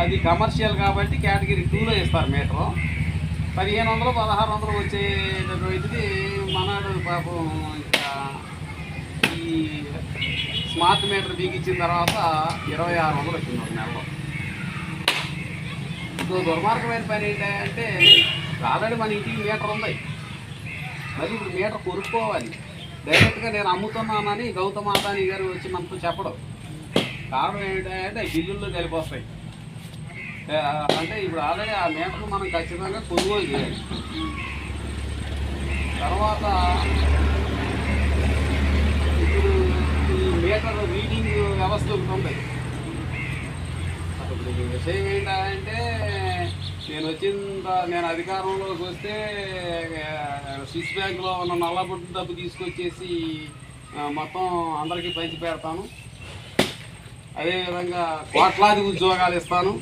అది కమర్షియల్ కాబట్టి కేటగిరీ టూలో ఇస్తారు మీటరు పదిహేను వందలు పదహారు వందలు వచ్చేటటువంటిది మనడు పాపం ఇంకా ఈ స్మార్ట్ మీటర్ బిగించిన తర్వాత ఇరవై ఆరు వందలు వచ్చింది ఒక నెలలో. సో దుర్మార్గమైన పని ఏంటంటే ఆల్రెడీ మన ఇంటికి మీటర్ ఉంది. మరి ఇప్పుడు మీటర్ కొనుక్కోవాలి. డైరెక్ట్గా నేను అమ్ముతున్నానని గౌతమ్ అదాని గారు వచ్చి మనకు చెప్పడం. కారణం ఏంటంటే బిల్లుల్లో కలిపి వస్తాయి. అంటే ఇప్పుడు ఆల్రెడీ ఆ మేకను మనం ఖచ్చితంగా కొనుగోలు చేయాలి. తర్వాత ఇప్పుడు ఈ మీటర్ రీడింగ్ వ్యవస్థ ఉంటుంది అప్పుడు విషయం ఏంటంటే నేను వచ్చిన నేను అధికారంలోకి వస్తే స్విస్ బ్యాంక్లో ఉన్న నల్లబొట్టు డబ్బు తీసుకొచ్చేసి మొత్తం అందరికీ పంచి పెడతాను. అదేవిధంగా కోట్లాది ఉద్యోగాలు ఇస్తాను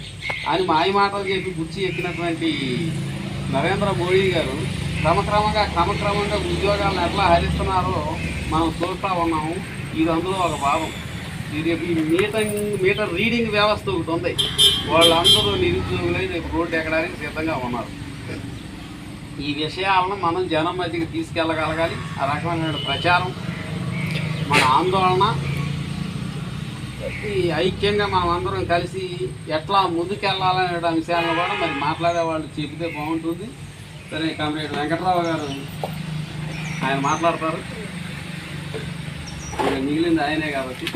అని మాయ మాటలు చెప్పి గుచ్చి ఎక్కినటువంటి నరేంద్ర మోడీ గారు క్రమక్రమంగా క్రమక్రమంగా ఉద్యోగాలను ఎట్లా హరిస్తున్నారో మనం చూస్తూ ఉన్నాము. ఇది అందులో ఒక భాగం. ఇది మీటర్ మీటర్ రీడింగ్ వ్యవస్థ ఒకటి ఉంది. వాళ్ళందరూ నిరుద్యోగులై రేపు రోడ్డు ఎక్కడానికి సిద్ధంగా ఉన్నారు. ఈ విషయాలను మనం జనం మధ్యకి తీసుకెళ్ళగలగాలి. ఆ రకమైన ప్రచారం మన ఆందోళన ఈ ఐక్యంగా మనం అందరం కలిసి ఎట్లా ముందుకెళ్ళాలనే అంశాలను కూడా మరి మాట్లాడే వాళ్ళు చెబితే బాగుంటుంది. సరే కామ్రేడ్ వెంకట్రావు గారు ఆయన మాట్లాడతారు. మిగిలింది ఆయనే కాబట్టి.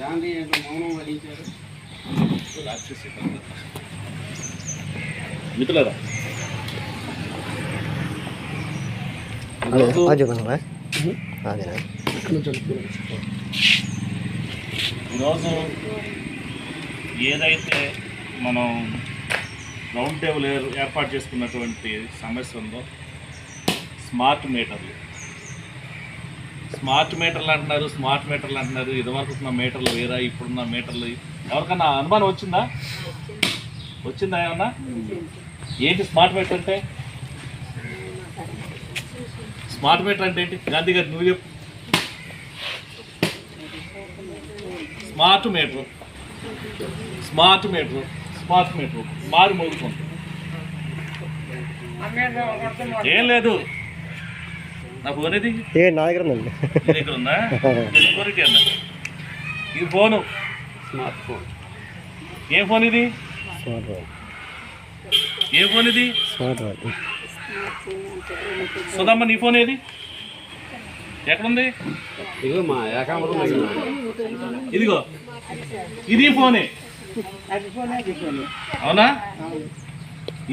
గాంధీ ఏంటో మౌనం వహించారు. మిత్రులారా. అదే అదేనా? ఈరోజు ఏదైతే మనం రౌండ్ టేబుల్ ఏర్పాటు చేసుకున్నటువంటి సమస్య ఉందో స్మార్ట్ మీటర్లు. స్మార్ట్ మీటర్లు అంటున్నారు స్మార్ట్ మీటర్లు అంటున్నారు. ఇదివరకు ఉన్న మీటర్లు వేరా ఇప్పుడున్న మీటర్లు ఎవరికన్నా అనుమానం వచ్చిందా? వచ్చిందా ఏమన్నా? ఏంటి స్మార్ట్ మీటర్ అంటే? స్మార్ట్ మీటర్ అంటే ఏంటి? గాంధీ గారు నువ్వు చెప్పు. Smart meter. Smart meter. Smart meter. మారు మోగుతుంది ఏం లేదు. నా ఫోన్ ఇది ఏ నా దగ్గర ఉందండి. దగ్గర ఉందా? ఇది ఫోన్కి అన్న. ఇది ఫోను. Smart phone. ఏ ఫోన్ ఇది? Smart phone. ఏ ఫోన్ ఇది? Smart phone. సుధమ్మ నీ ఫోన్ ఏది? ఎక్కడుంది? ఇదిగో మా ఏకాంబరం ఇదిగో. ఇది ఫోనే. అవునా?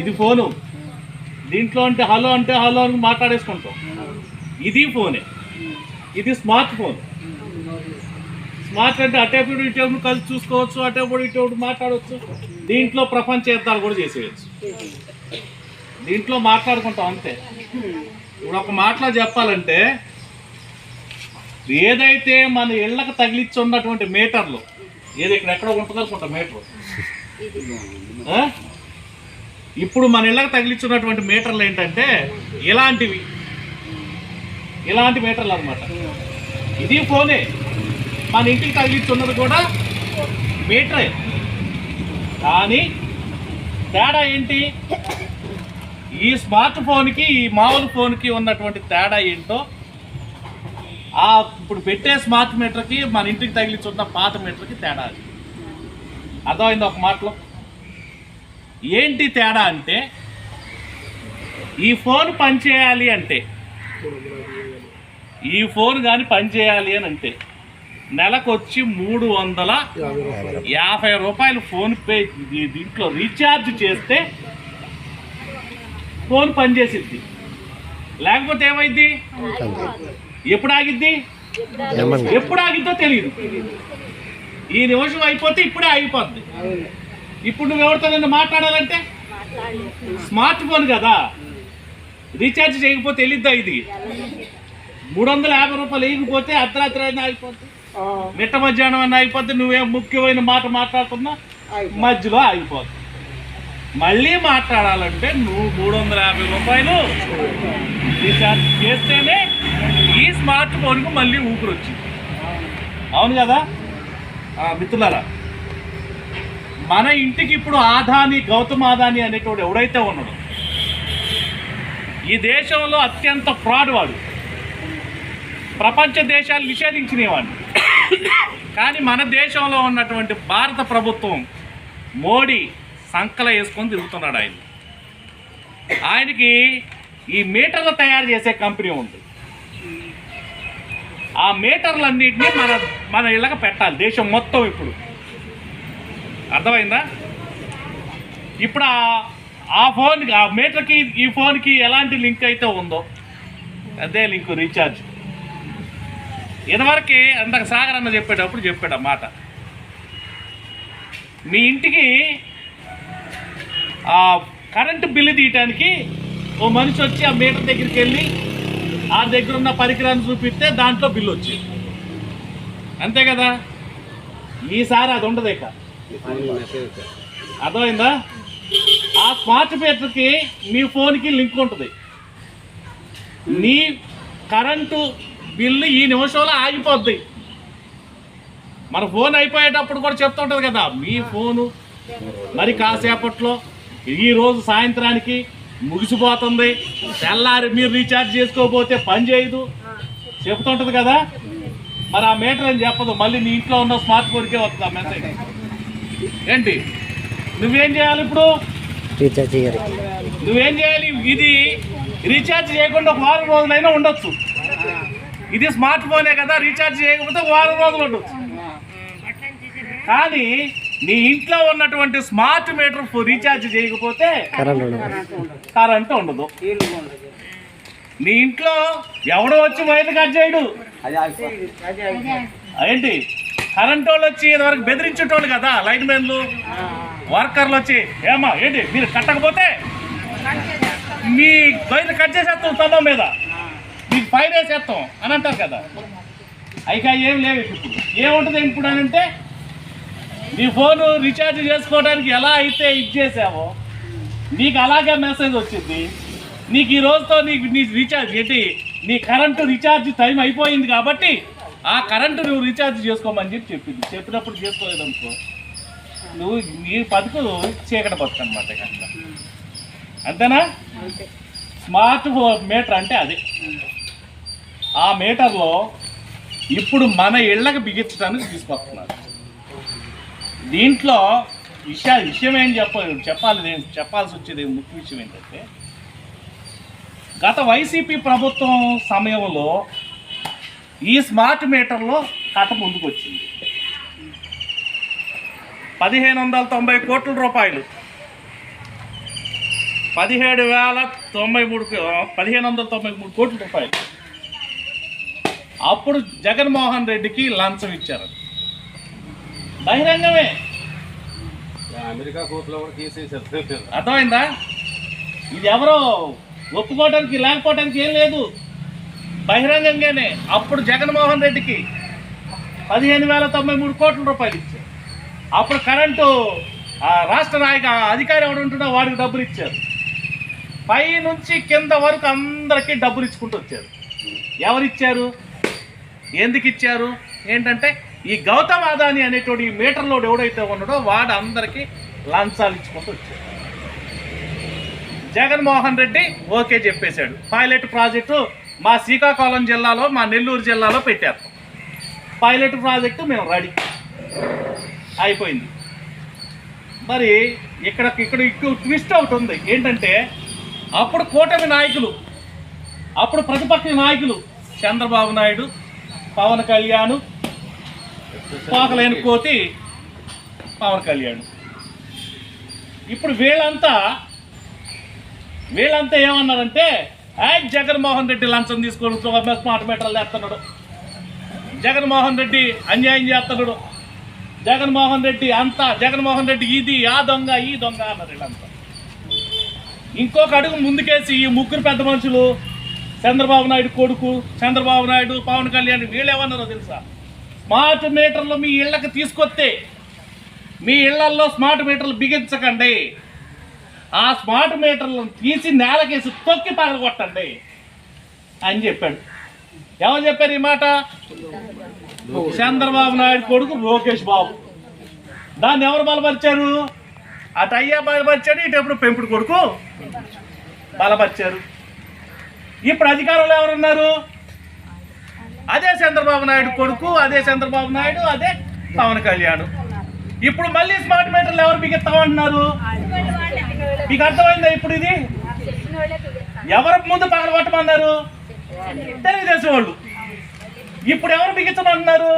ఇది ఫోను. దీంట్లో అంటే హలో అంటే హలో అని మాట్లాడేసుకుంటాం. ఇది ఫోనే. ఇది స్మార్ట్ ఫోన్. స్మార్ట్ అంటే అటేపుడు ఇటేపుడు కలిసి చూసుకోవచ్చు అటేపుడు ఇటేపుడు మాట్లాడవచ్చు. దీంట్లో ప్రపంచ యుద్ధాలు కూడా చేసేయచ్చు. దీంట్లో మాట్లాడుకుంటాం అంతే. ఇప్పుడు ఒక మాటలో చెప్పాలంటే ఏదైతే మన ఇళ్ళకు తగిలిచ్చి ఉన్నటువంటి మీటర్లు ఏది ఇక్కడ ఎక్కడ ఉంటుంది అనుకుంటా మీటర్. ఇప్పుడు మన ఇళ్ళకి తగిలించున్నటువంటి మీటర్లు ఏంటంటే ఇలాంటివి. ఇలాంటి మీటర్లు అనమాట ఇది ఫోనే. మన ఇంటికి తగిలించున్నది కూడా మీటరే. కానీ తేడా ఏంటి? ఈ స్మార్ట్ ఫోన్కి ఈ మామూలు ఫోన్కి ఉన్నటువంటి తేడా ఏంటో ఆ ఇప్పుడు పెట్టే స్మార్ట్ మీటర్కి మన ఇంటికి తగిలించున్న పాత మీటర్కి తేడా అది. అర్థమైంది ఒక మాటలో ఏంటి తేడా అంటే ఈ ఫోన్ పనిచేయాలి అంటే ఈ ఫోన్ కానీ పనిచేయాలి అని అంటే నెలకొచ్చి మూడు వందల యాభై రూపాయలు ఫోన్పే దీ- దీంట్లో రీఛార్జ్ చేస్తే ఫోన్ పనిచేసిద్ది లేకపోతే ఏమైంది ఎప్పుడు ఆగిద్ది ఎప్పుడు ఆగిద్దో తెలియదు ఈ నిమిషం అయిపోతే ఇప్పుడే ఆగిపోద్ది. ఇప్పుడు నువ్వు ఎవరితో నన్ను మాట్లాడాలంటే? స్మార్ట్ ఫోన్ కదా. రీఛార్జ్ చేయకపోతే వెళ్ళిద్దా ఇది? మూడు వందల యాభై రూపాయలు వేయకపోతే అర్ధరాత్రి అయినా ఆగిపోద్ది. మిట్ట మధ్యాహ్నం అయినా అయిపోద్ది నువ్వేం ముఖ్యమైన మాట మాట్లాడుతున్నా మధ్యలో ఆగిపోద్ది. మళ్ళీ మాట్లాడాలంటే నువ్వు మూడు వందల యాభై రూపాయలు రీఛార్జ్ చేస్తేనే ఈ స్మార్ట్ ఫోన్కు మళ్ళీ ఊపిరి వచ్చింది. అవును కదా? ఆ, మిత్రులారా మన ఇంటికి ఇప్పుడు ఆదాని గౌతమ్ ఆదాని అనేటువంటి ఎవడైతే ఉన్నాడో ఈ దేశంలో అత్యంత ఫ్రాడ్ వాడు. ప్రపంచ దేశాలు నిషేధించినవాడు కానీ మన దేశంలో ఉన్నటువంటి భారత ప్రభుత్వం మోడీ సంకల వేసుకొని తిరుగుతున్నాడు ఆయన. ఆయనకి ఈ మీటర్లు తయారు చేసే కంపెనీ ఉంది. ఆ మీటర్లన్నింటినీ మన మన ఇళ్ళకి పెట్టాలి దేశం మొత్తం ఇప్పుడు. అర్థమైందా? ఇప్పుడు ఆ- ఆ ఫోన్కి ఆ మీటర్కి ఈ ఫోన్కి ఎలాంటి లింక్ అయితే ఉందో అదే లింక్ రీఛార్జ్. ఇదివరకు అంతకు సాగర్ అన్న చెప్పేటప్పుడు చెప్పాడు మాట. మీ ఇంటికి ఆ కరెంటు బిల్లు తీయటానికి ఓ మనిషి వచ్చి ఆ మీటర్ దగ్గరికి వెళ్ళి ఆ దగ్గర ఉన్న పరికరాన్ని చూపిస్తే దాంట్లో బిల్లు వచ్చింది. అంతే కదా? ఈసారి అది ఉండదు ఇక. అర్థమైందా? ఆ స్మార్ట్ మీటర్కి మీ ఫోన్కి లింక్ ఉంటుంది. నీ కరెంటు బిల్లు ఈ నిమిషంలో ఆగిపోద్ది. మన ఫోన్ అయిపోయేటప్పుడు కూడా చెప్తుంటుంది కదా మీ ఫోను. మరి కాసేపట్లో ఈరోజు సాయంత్రానికి ముగిసిపోతుంది. తెల్లారి మీరు రీఛార్జ్ చేసుకోకపోతే పని చేయదు. చెప్తుంటుంది కదా. మరి ఆ మీటర్ అని చెప్పదు. మళ్ళీ నీ ఇంట్లో ఉన్న స్మార్ట్ ఫోన్కే వస్తుంది ఆ మెసేజ్. ఏంటి? నువ్వేం చేయాలి ఇప్పుడు? రీఛార్జ్ చేయాలి. నువ్వేం చేయాలి? ఇది రీఛార్జ్ చేయకుండా ఒక వారం రోజులైనా ఉండొచ్చు. ఇది స్మార్ట్ ఫోనే కదా. రీఛార్జ్ చేయకపోతే ఒక వారం రోజులు ఉండొచ్చు. కానీ నీ ఇంట్లో ఉన్నటువంటి స్మార్ట్ మీటర్ రీఛార్జ్ చేయకపోతే కరెంట్ ఉండదు. నీ ఇంట్లో ఎవడో వచ్చి వైర్ కట్ చేయడు. ఏంటి కరెంట్ వాళ్ళు వచ్చి ఇదివరకు బెదిరించేటోళ్ళు కదా లైన్ మెన్లు వర్కర్లు వచ్చి ఏమా ఏంటి మీరు కట్టకపోతే మీ వైర్ కట్ చేసేస్తాం స్తంభం మీద. మీకు ఫైన్ వేసేస్తాం అని అంటారు కదా. అయికా ఏం లేవు ఇప్పుడు. ఏముంటుంది ఇప్పుడు అని అంటే నీ ఫోన్ రీఛార్జ్ చేసుకోవడానికి ఎలా అయితే చేసావో నీకు అలాగే మెసేజ్ వచ్చింది. నీకు ఈ రోజుతో నీకు నీ రీఛార్జ్ ఏంటి? నీ కరెంటు రీఛార్జ్ టైం అయిపోయింది కాబట్టి ఆ కరెంటు నువ్వు రీఛార్జ్ చేసుకోమని చెప్పి చెప్పింది. చెప్పినప్పుడు చేసుకోలేదనుకో నువ్వు నీ బతుకు చీకటి బతుకు అనమాట అంతేనా? స్మార్ట్ ఫోన్ మీటర్ అంటే అది. ఆ మీటర్లో ఇప్పుడు మన ఇళ్ళకి బిగించడానికి తీసుకొస్తున్నారు. దీంట్లో విషయ విషయం ఏం చెప్ప చెప్పాలి చెప్పాల్సి వచ్చేది ముఖ్య విషయం ఏంటంటే గత వైసీపీ ప్రభుత్వం సమయంలో ఈ స్మార్ట్ మీటర్లో కథ ముందుకొచ్చింది. పదిహేను వందల తొంభై కోట్ల రూపాయలు. పదిహేడు వేల తొంభై మూడు పదిహేను వందల తొంభై మూడు కోట్ల రూపాయలు. అప్పుడు జగన్మోహన్ రెడ్డికి లంచం ఇచ్చారు. బహిరంగమే. అమెరికా కోర్టులో కూడా కేసు అర్థమైందా? ఇది ఎవరో ఒప్పుకోవడానికి లేకపోవడానికి ఏం లేదు. బహిరంగంగానే. అప్పుడు జగన్మోహన్ రెడ్డికి పదిహేను వేల తొంభై మూడు కోట్ల రూపాయలు ఇచ్చారు. అప్పుడు కరెంటు రాష్ట్ర నాయక అధికారి ఎవడు ఉంటుండో వాడికి డబ్బులు ఇచ్చారు. పై నుంచి కింద వరకు అందరికీ డబ్బులు ఇచ్చుకుంటూ వచ్చారు. ఎవరు ఇచ్చారు ఎందుకు ఇచ్చారు ఏంటంటే ఈ గౌతమ్ అదాని అనేటువంటి ఈ మీటర్లో ఎవడైతే ఉన్నాడో వాడు అందరికీ లంచాలు ఇచ్చుకుంటూ వచ్చాడు. జగన్మోహన్ రెడ్డి ఓకే చెప్పేశాడు. పైలట్ ప్రాజెక్టు మా శ్రీకాకుళం జిల్లాలో మా నెల్లూరు జిల్లాలో పెట్టారు. పైలట్ ప్రాజెక్టు మేము రెడీ. అయిపోయింది. మరి ఇక్కడ ఇక్కడ ఇక్కడ ట్విస్ట్ ఒకటి ఉంది. ఏంటంటే అప్పుడు కూటమి నాయకులు అప్పుడు ప్రతిపక్ష నాయకులు చంద్రబాబు నాయుడు పవన్ కళ్యాణ్ పాకలేని కోతి పవన్ కళ్యాణ్. ఇప్పుడు వీళ్ళంతా వీళ్ళంతా ఏమన్నారంటే ఆ జగన్మోహన్ రెడ్డి లంచం తీసుకొని స్మార్ట్ మీటర్లు వేస్తున్నాడు జగన్మోహన్ రెడ్డి అన్యాయం చేస్తున్నాడు. జగన్మోహన్ రెడ్డి అంతా జగన్మోహన్ రెడ్డి ఇది ఆ దొంగ ఈ దొంగ అన్నారు వీళ్ళంతా. ఇంకొక అడుగు ముందుకేసి ఈ ముగ్గురు పెద్ద మనుషులు చంద్రబాబు నాయుడు కొడుకు చంద్రబాబు నాయుడు పవన్ కళ్యాణ్ వీళ్ళు ఏమన్నారో తెలుసా? స్మార్ట్ మీటర్లు మీ ఇళ్ళకి తీసుకొస్తే మీ ఇళ్ళల్లో స్మార్ట్ మీటర్లు బిగించకండి. ఆ స్మార్ట్ మీటర్లను తీసి నేలకేసి తొక్కి పగలగొట్టండి అని చెప్పాడు. ఎవరు చెప్పారు ఈ మాట? చంద్రబాబు నాయుడు కొడుకు లోకేష్ బాబు. దాన్ని ఎవరు బలపరిచారు? అటు అయ్యా బలపరిచాడు ఇటు ఎప్పుడు పెంపుడు కొడుకు బలపరిచారు. ఇప్పుడు అధికారంలో ఎవరున్నారు? అదే చంద్రబాబు నాయుడు కొడుకు అదే చంద్రబాబు నాయుడు అదే పవన్ కళ్యాణ్. ఇప్పుడు మళ్ళీ స్మార్ట్ మీటర్లు ఎవరు బిగిస్తామంటున్నారు మీకు అర్థమైందా ఇప్పుడు ఇది? ఎవరు ముందు పగల కొట్టమన్నారు? తెలుగుదేశం వాళ్ళు. ఇప్పుడు ఎవరు బిగించమన్నారు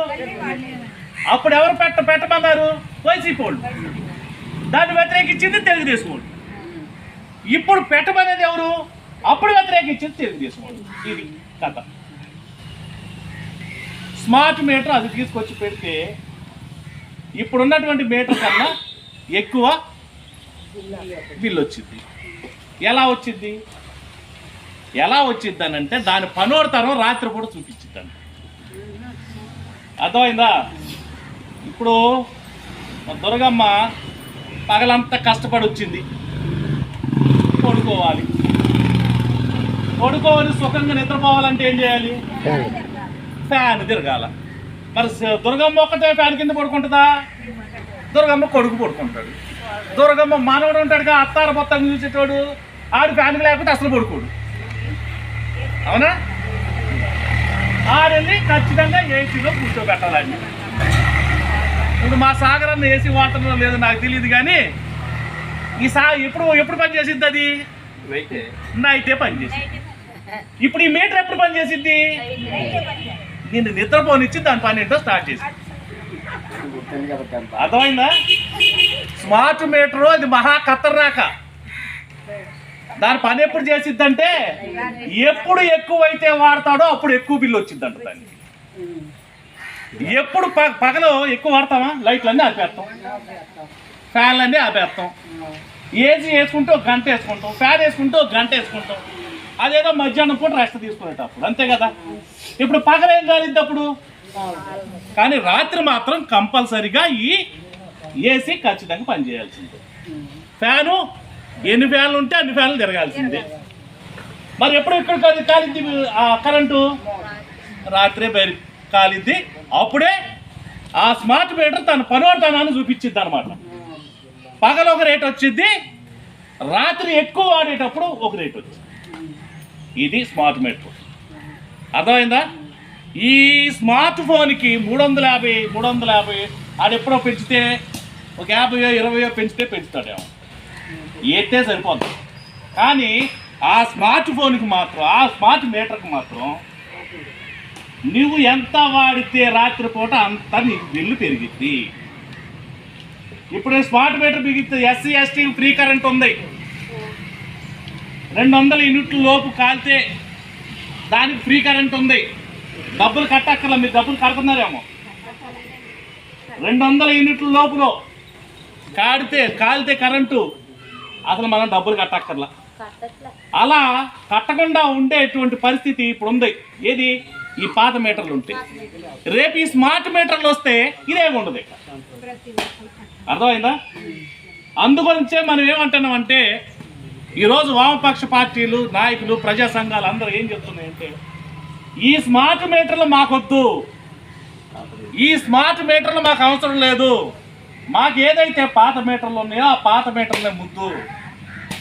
అప్పుడు ఎవరు పెట్ట పెట్టమన్నారు? వైసీపీ వాళ్ళు. దాన్ని వ్యతిరేకించింది తెలుగుదేశం వాళ్ళు. ఇప్పుడు పెట్టమనేది ఎవరు? అప్పుడు వ్యతిరేకించింది తెలుగుదేశం వాళ్ళు. ఇది కథ. స్మార్ట్ మీటర్ అది తీసుకొచ్చి పెడితే ఇప్పుడున్నటువంటి మీటర్ కన్నా ఎక్కువ బిల్ వచ్చింది ఎలా వచ్చింది ఎలా వచ్చింది అని అంటే దాని పనోడతనం రాత్రి కూడా చూపించిందంట అర్థమైందా? ఇప్పుడు మా దుర్గమ్మ పగలంతా కష్టపడి వచ్చింది పడుకోవాలి. పడుకోవాలి సుఖంగా నిద్రపోవాలంటే ఏం చేయాలి? ఫ్యాన్ తిరగాల. మరి దుర్గమ్మ ఒక్కటే ఫ్యాన్ కింద పడుకుంటుందా? దుర్గమ్మ కొడుకు పడుకుంటాడు. దుర్గమ్మ మానవుడు ఉంటాడుగా అత్తార మొత్తం చూసేటోడు. ఆడు ఫ్యాన్ లేకపోతే అసలు పడుకోడు. అవునా? ఆడని ఖచ్చితంగా ఏసీలో కూర్చోబెట్టాలండి. ఇప్పుడు మా సాగర్ అన్న ఏసీ వాడుతుందో లేదో నాకు తెలియదు కానీ ఈ సా ఎప్పుడు ఎప్పుడు పని చేసిద్ది అది? అయితే నైటే పని చేసింది ఇప్పుడు ఈ మీటర్ ఎప్పుడు పని చేసిద్ది? నిన్ను నిద్రపోనిచ్చి దాని పని ఏంటో స్టార్ట్ చేసి. అర్థమైందా? స్మార్ట్ మీటర్ అది మహా ఖతర్నాక. దాని పని ఎప్పుడు చేసిద్దంటే ఎప్పుడు ఎక్కువైతే వాడతాడో అప్పుడు ఎక్కువ బిల్లు వచ్చిందంట దానికి. ఎప్పుడు ప పగలు ఎక్కువ వాడతామా? లైట్లన్నీ ఆపేస్తాం. ఫ్యాన్లన్నీ ఆపేస్తాం. ఏసీ వేసుకుంటే ఒక గంట వేసుకుంటాం. ఫ్యాన్ వేసుకుంటే ఒక గంట వేసుకుంటాం. అదేదో మధ్యాహ్నం పూట రెస్ట్ తీసుకునేటప్పుడు. అంతే కదా? ఇప్పుడు పగలేం ఏం అప్పుడు? కానీ రాత్రి మాత్రం కంపల్సరిగా ఈ ఏసీ ఖచ్చితంగా పనిచేయాల్సిందే ఫ్యాను ఎన్ని ఫ్యాన్లు ఉంటే అన్ని ఫ్యాన్లు తిరగాల్సిందే. మరి ఎప్పుడు ఇక్కడ కాలి- కాలిద్ది కరెంటు? రాత్రే బయలు కాలిద్ది. అప్పుడే ఆ స్మార్ట్ మీటర్ తన పనివర్తనాన్ని చూపించిద్ది అనమాట పగలు ఒక రేట్ వచ్చింది రాత్రి ఎక్కువ వాడేటప్పుడు ఒక రేట్ వచ్చింది. ఇది స్మార్ట్ మీటర్. అర్థమైందా? ఈ స్మార్ట్ ఫోన్కి మూడు వందల యాభై మూడు వందల యాభై అది ఎప్పుడో పెంచితే ఒక యాభైయో ఇరవయో పెంచితే పెంచుతాడేమో ఎత్తే సరిపోతుంది కానీ ఆ స్మార్ట్ ఫోన్కి మాత్రం ఆ స్మార్ట్ మీటర్కి మాత్రం నువ్వు ఎంత వాడితే రాత్రిపూట అంత నీకు బిల్లు పెరిగిద్ది. ఇప్పుడు స్మార్ట్ మీటర్ బిగిస్తే ఎస్సీ ఎస్టీ ఫ్రీ కరెంట్ ఉంది. రెండు వందల యూనిట్ల లోపు కాలితే దానికి ఫ్రీ కరెంట్ ఉంది. డబ్బులు కట్టక్కర్ల మీరు డబ్బులు కడుతున్నారేమో. రెండు వందల యూనిట్ల లోపులో కాడితే కాలితే కరెంటు. అసలు మనం డబ్బులు కట్టక్కర్లా. అలా కట్టకుండా ఉండేటువంటి పరిస్థితి ఇప్పుడు ఉంది ఏది? ఈ పాత మీటర్లు ఉంటాయి రేపు ఈ స్మార్ట్ మీటర్లు వస్తే ఇదే ఉండదు అర్థమైందా? అందుగురించే మనం ఏమంటున్నామంటే ఈరోజు వామపక్ష పార్టీలు నాయకులు ప్రజా సంఘాలు అందరూ ఏం చెప్తున్నాయంటే ఈ స్మార్ట్ మీటర్లు మాకొద్దు. ఈ స్మార్ట్ మీటర్లు మాకు అవసరం లేదు. మాకు ఏదైతే పాత మీటర్లు ఉన్నాయో ఆ పాత మీటర్లే ముద్దు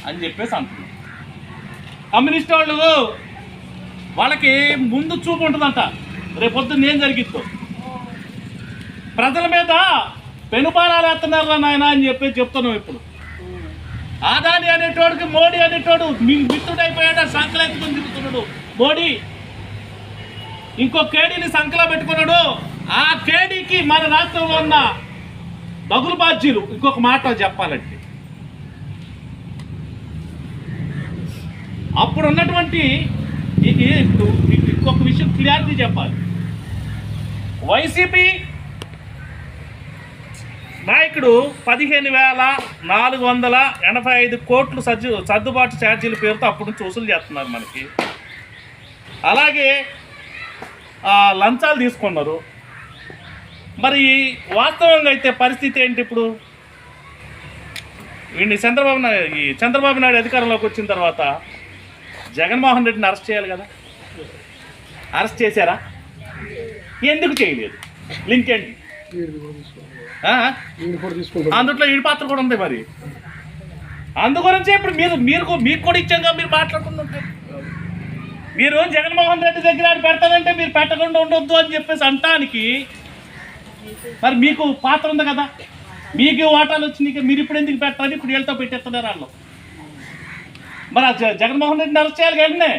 అని చెప్పేసి అంటున్నారు. కమ్యూనిస్ట్ వాళ్ళు వాళ్ళకి ముందు చూపు ఉంటుందంట. పొద్దున్న ఏం జరిగిద్దో. ప్రజల మీద పెనుపారాలు వేస్తున్నారు నాయన అని చెప్పి చెప్తున్నాం ఇప్పుడు. ఆదాని అనేటోడికి మోడీ అనేటోడు మీ మిత్రుడైపోయాడు సంకలెత్తుకుని తిరుగుతున్నాడు మోడీ ఇంకో కేడీని సంకల పెట్టుకున్నాడు. ఆ కేడీకి మన రాష్ట్రంలో ఉన్న బగులు బాధ్యులు. ఇంకొక మాట చెప్పాలంటే అప్పుడు ఉన్నటువంటి ఇది ఇప్పుడు ఇంకొక విషయం క్లియారిటీ చెప్పాలి. వైసీపీ నాయకుడు పదిహేను వేల నాలుగు వందల ఎనభై ఐదు కోట్లు సర్దు సర్దుబాటు ఛార్జీల పేరుతో అప్పుడు నుంచి వసూలు చేస్తున్నారు మనకి. అలాగే లంచాలు తీసుకున్నారు. మరి వాస్తవంగా అయితే పరిస్థితి ఏంటి ఇప్పుడు? వీడిని చంద్రబాబు నాయుడు ఈ చంద్రబాబు నాయుడు అధికారంలోకి వచ్చిన తర్వాత జగన్మోహన్ రెడ్డిని అరెస్ట్ చేయాలి కదా? అరెస్ట్ చేశారా? ఎందుకు చేయలేదు? లింక్ ఏంటి? అందుట్లో ఈ పాత్ర కూడా ఉంది మరి. అందు గురించి ఇప్పుడు మీరు మీరు మీకు కూడా ఇచ్చాక మీరు మాట్లాడుకుంటుంటే. మీరు జగన్మోహన్ రెడ్డి దగ్గర ఆడ పెడతానంటే మీరు పెట్టకుండా ఉండొద్దు అని చెప్పేసి అంటానికి మరి మీకు పాత్ర ఉంది కదా. మీకు వాటాలు వచ్చినాయి మీరు ఇప్పుడు ఎందుకు పెట్టాలని ఇప్పుడు వీళ్ళతో పెట్టేస్తున్నారు వాళ్ళు. మరి జగన్మోహన్ రెడ్డిని అరెస్ట్ చేయాలి వెంటనే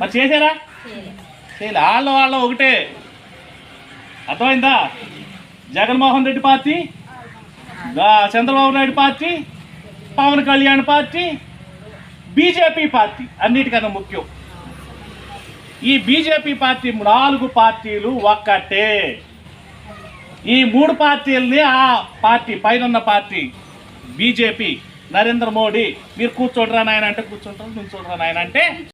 మరి చేశారా? చేయలే. వాళ్ళు వాళ్ళు ఒకటే. అర్థమైందా? Jaganmohan Reddy party Chandrababu Naidu party Pawan Kalyan party BJP party అన్నిటికన్నా ముఖ్యం. ఈ బీజేపీ పార్టీ నాలుగు పార్టీలు ఒక్కటే. ఈ మూడు పార్టీలని ఆ పార్టీ పైన ఉన్న పార్టీ బీజేపీ. నరేంద్ర మోడీ మీరు కూర్చోడరా నాయన అంటే కూర్చుంటారు నుంచోడరా నాయన అంటే